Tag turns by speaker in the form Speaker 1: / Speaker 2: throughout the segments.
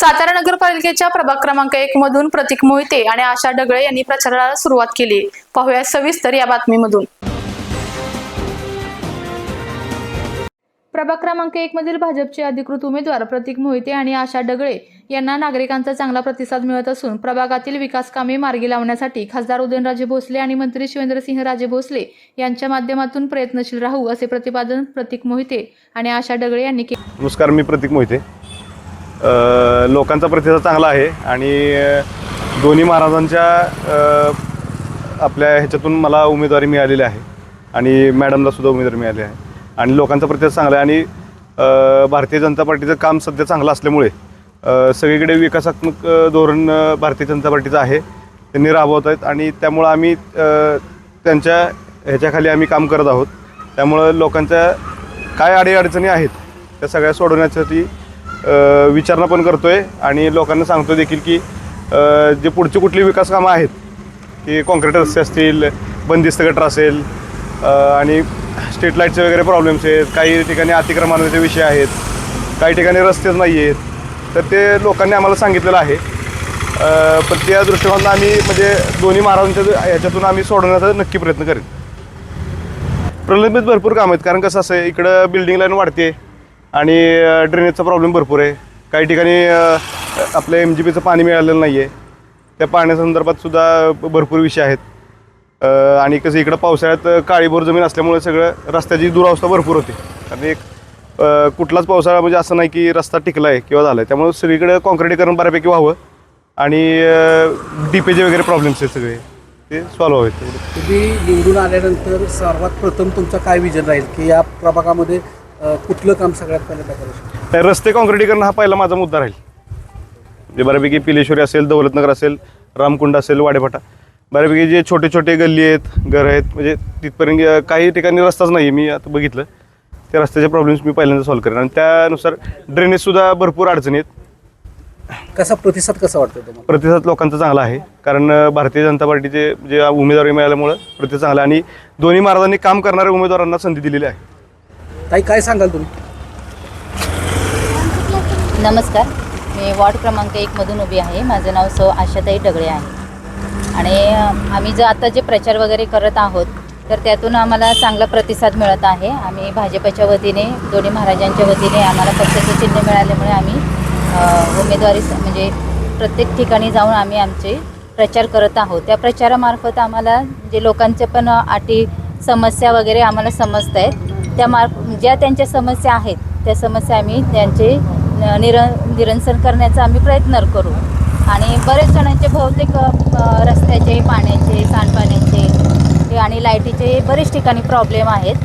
Speaker 1: सातारा नगरपालिकेच्या प्रभाग क्रमांक एक मधून प्रतीक मोहिते आणि आशा डगळे यांनी प्रचाराला सुरुवात केली. पाहूया सविस्तर या बातमीमधून. प्रभाग क्रमांक एक मधील भाजपचे अधिकृत उमेदवार प्रतीक मोहिते आणि आशा डगळे यांना नागरिकांचा चांगला प्रतिसाद मिळत असून प्रभागातील विकास कामे मार्गी लावण्यासाठी खासदार उदयनराजे भोसले आणि मंत्री शिवेंद्रसिंह राजे भोसले यांच्या माध्यमातून प्रयत्नशील राहू असे प्रतिपादन प्रतीक मोहिते आणि आशा डगळे यांनी केले.
Speaker 2: नमस्कार मी प्रतीक मोहिते. लोकांचा प्रतिसाद चांगला आहे आणि दोन्ही महाराजांच्या आपल्या ह्याच्यातून मला उमेदवारी मिळालेली आहे आणि मॅडमला सुद्धा उमेदवारी मिळाली आहे. आणि लोकांचा प्रतिसाद चांगला आहे आणि भारतीय जनता पार्टीचं काम सध्या चांगलं असल्यामुळे सगळीकडे विकासात्मक धोरण भारतीय जनता पार्टीचं आहे. त्यांनी राबवत आहेत आणि त्यामुळं आम्ही त्यांच्या ह्याच्याखाली आम्ही काम करत आहोत. त्यामुळं लोकांच्या काय अडीअडचणी आहेत त्या सगळ्या सोडवण्यासाठी विचारणा पण करतोय आणि लोकांना सांगतो देखील की जे पुढची कुठली विकास कामं आहेत की कॉन्क्रीट रस्ते असतील बंदिस्त गटर असेल आणि स्ट्रीट लाईटचे वगैरे प्रॉब्लेम्स आहेत काही ठिकाणी अतिक्रमणाचे विषय आहेत काही ठिकाणी रस्तेच नाही आहेत तर ते लोकांनी आम्हाला सांगितलेलं आहे. पण त्या दृष्टिकोनातून आम्ही म्हणजे दोन्ही महाराजांच्या ह्याच्यातून आम्ही सोडवण्याचा नक्की प्रयत्न करेन. प्रलंबित भरपूर काम आहेत कारण कसं असं आहे इकडं बिल्डिंग लाईन वाढते आणि ड्रेनेजचा प्रॉब्लेम भरपूर आहे. काही ठिकाणी आपल्या एम जी पीचं पाणी मिळालेलं नाही आहे त्या पाण्यासंदर्भात सुद्धा भरपूर विषय आहेत. आणि कसं इकडं पावसाळ्यात काळीभोर जमीन असल्यामुळे सगळं रस्त्याची दुरावस्था भरपूर होते. कारण एक कुठलाच पावसाळा म्हणजे असं नाही की रस्ता टिकला आहे किंवा झाला आहे त्यामुळे सगळीकडे कॉन्क्रिटीकरण बऱ्यापैकी व्हावं. आणि डीपेचे वगैरे प्रॉब्लेम्स आहेत सगळे. ते सॉल्व्ह व्हावेत.
Speaker 3: तुम्ही निवडून आल्यानंतर सर्वात प्रथम तुमचं काय विजन राहील? की या प्रभागामध्ये अ, कुठलं काम सगळ्यात पहिल्यांदा करू शकतो?
Speaker 2: रस्ते कॉन्क्रिटीकरण हा पहिला माझा मुद्दा राहील. म्हणजे बऱ्यापैकी पिलेश्वरी असेल दौलतनगर असेल रामकुंड असेल वाडेफाटा. बऱ्यापैकी जे छोटे छोटे गल्ली आहेत घर आहेत म्हणजे तिथपर्यंत अं, काही ठिकाणी रस्ताच नाही मी आता बघितलं. त्या रस्त्याचे प्रॉब्लेम्स मी पहिल्यांदा सॉल्व्ह करेन. आणि त्यानुसार ड्रेनेजसुद्धा भरपूर अडचणी आहेत.
Speaker 3: कसा प्रतिसाद कसा वाटतो तुम्हाला?
Speaker 2: प्रतिसाद लोकांचा चांगला आहे. कारण अं, भारतीय जनता पार्टीचे जे उमेदवारी मिळाल्यामुळं प्रतिसाद चांगला आहे. आणि दोन्ही महाराजांनी काम करणाऱ्या उमेदवारांना संधी दिलेली आहे.
Speaker 3: ताई काय सांगाल तुम्ही?
Speaker 4: नमस्कार. मी वॉर्ड क्रमांक एकमधून उभी आहे. माझं नाव सौ आशाताई डगळे आहे. आणि आम्ही जर आता जे प्रचार वगैरे करत आहोत तर त्यातून आम्हाला चांगला प्रतिसाद मिळत आहे. आम्ही भाजपच्या वतीने दोन्ही महाराजांच्या वतीने आम्हाला पक्षाचं चिन्ह मिळाल्यामुळे आम्ही उमेदवारी म्हणजे प्रत्येक ठिकाणी जाऊन आम्ही आमचे प्रचार करत आहोत. त्या प्रचारामार्फत आम्हाला जे लोकांचे पण अटी समस्या वगैरे आम्हाला समजत आहेत त्या मार्फ ज्या त्यांच्या समस्या आहेत त्या समस्या आम्ही त्यांचे निर निरंसन करण्याचा आम्ही प्रयत्न करू. आणि बरेच जणांचे बहुतेक रस्त्याचे पाण्याचे सांडपाण्याचे हे आणि लाईटीचे बरेच ठिकाणी प्रॉब्लेम आहेत.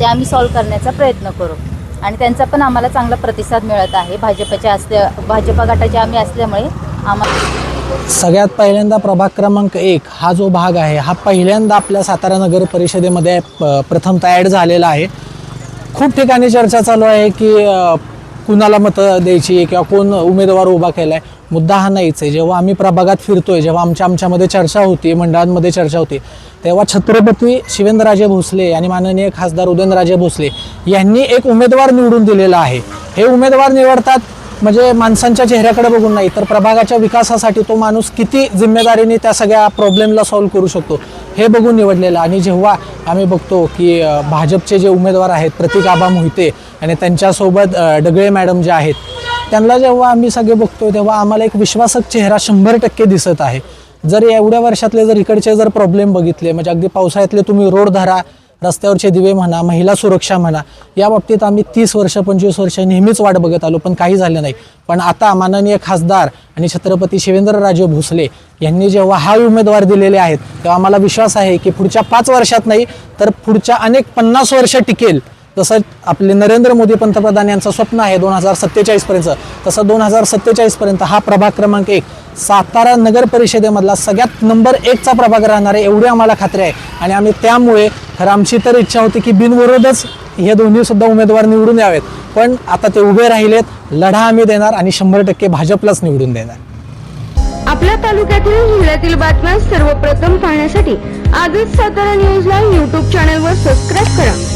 Speaker 4: ते आम्ही सॉल्व करण्याचा प्रयत्न करू. आणि त्यांचा पण आम्हाला चांगला प्रतिसाद मिळत आहे. भाजपच्या असल्या भाजपा गटाचे आम्ही असल्यामुळे आम्हाला
Speaker 5: सगळ्यात पहिल्यांदा प्रभाग क्रमांक एक हा जो भाग आहे हा पहिल्यांदा आपल्या सातारा नगर परिषदेमध्ये प- प्रथमतः ॲड झालेला आहे. खूप ठिकाणी चर्चा चालू आहे की कुणाला मतं द्यायची किंवा कोण उमेदवार उभा केला आहे मुद्दा हा नाहीच आहे. जेव्हा आम्ही प्रभागात फिरतोय जेव्हा आमच्या आमच्यामध्ये चर्चा होती मंडळांमध्ये चर्चा होती तेव्हा छत्रपती शिवेंद्रराजे भोसले आणि माननीय खासदार उदयनराजे भोसले यांनी एक उमेदवार निवडून दिलेला आहे. हे उमेदवार निवडतात म्हणजे माणसांच्या चेहऱ्याकडे बघून नाही तर प्रभागाच्या विकासासाठी तो माणूस किती जिम्मेदारीने त्या सगळ्या प्रॉब्लेमला सॉल्व्ह करू शकतो हे बघून निवडलेलं. आणि जेव्हा आम्ही बघतो की भाजपचे जे उमेदवार आहेत प्रतीक आबा मोहिते आणि त्यांच्यासोबत डगळे मॅडम जे आहेत त्यांना जेव्हा आम्ही सगळे बघतो तेव्हा आम्हाला एक विश्वासक चेहरा शंभर टक्के दिसत आहे. जर एवढ्या वर्षातले जर इकडचे जर प्रॉब्लेम बघितले म्हणजे अगदी पावसाळ्यातले तुम्ही रोड धरा रस्त्यावरचे दिवे म्हणा महिला सुरक्षा म्हणा या बाबतीत आम्ही तीस वर्ष पंचवीस वर्ष नेहमीच वाट बघत आलो पण काही झालं नाही. पण आता माननीय खासदार आणि छत्रपती शिवेंद्रराजे भोसले यांनी जेव्हा हा उमेदवार दिलेले आहेत तेव्हा आम्हाला विश्वास आहे की पुढच्या पाच वर्षात नाही तर पुढच्या अनेक पन्नास वर्ष टिकेल. जसं आपले नरेंद्र मोदी पंतप्रधान यांचं स्वप्न आहे दोन हजार सत्तेचाळीसपर्यंत. तसं दोन हजार सत्तेचाळीसपर्यंत हा प्रभाग क्रमांक एक. सातारा नगर परिषदेमधला सगळ्यात नंबर एकचा प्रभाग राहणार आहे एवढी आम्हाला खात्री आहे. आणि आम्ही त्यामुळे खरं आमची तर इच्छा होती की बिनविरोधच हे दोन्हीसुद्धा उमेदवार निवडून यावेत. पण आता ते उभे राहिलेत लढा आम्ही देणार आणि शंभर टक्के भाजपलाच निवडून देणार.
Speaker 6: आपल्या तालुक्यातील जिल्ह्यातील बातम्या सर्वप्रथम पाहण्यासाठी आजच सातारा न्यूजला यूट्यूब चॅनलवर सबस्क्राईब करा.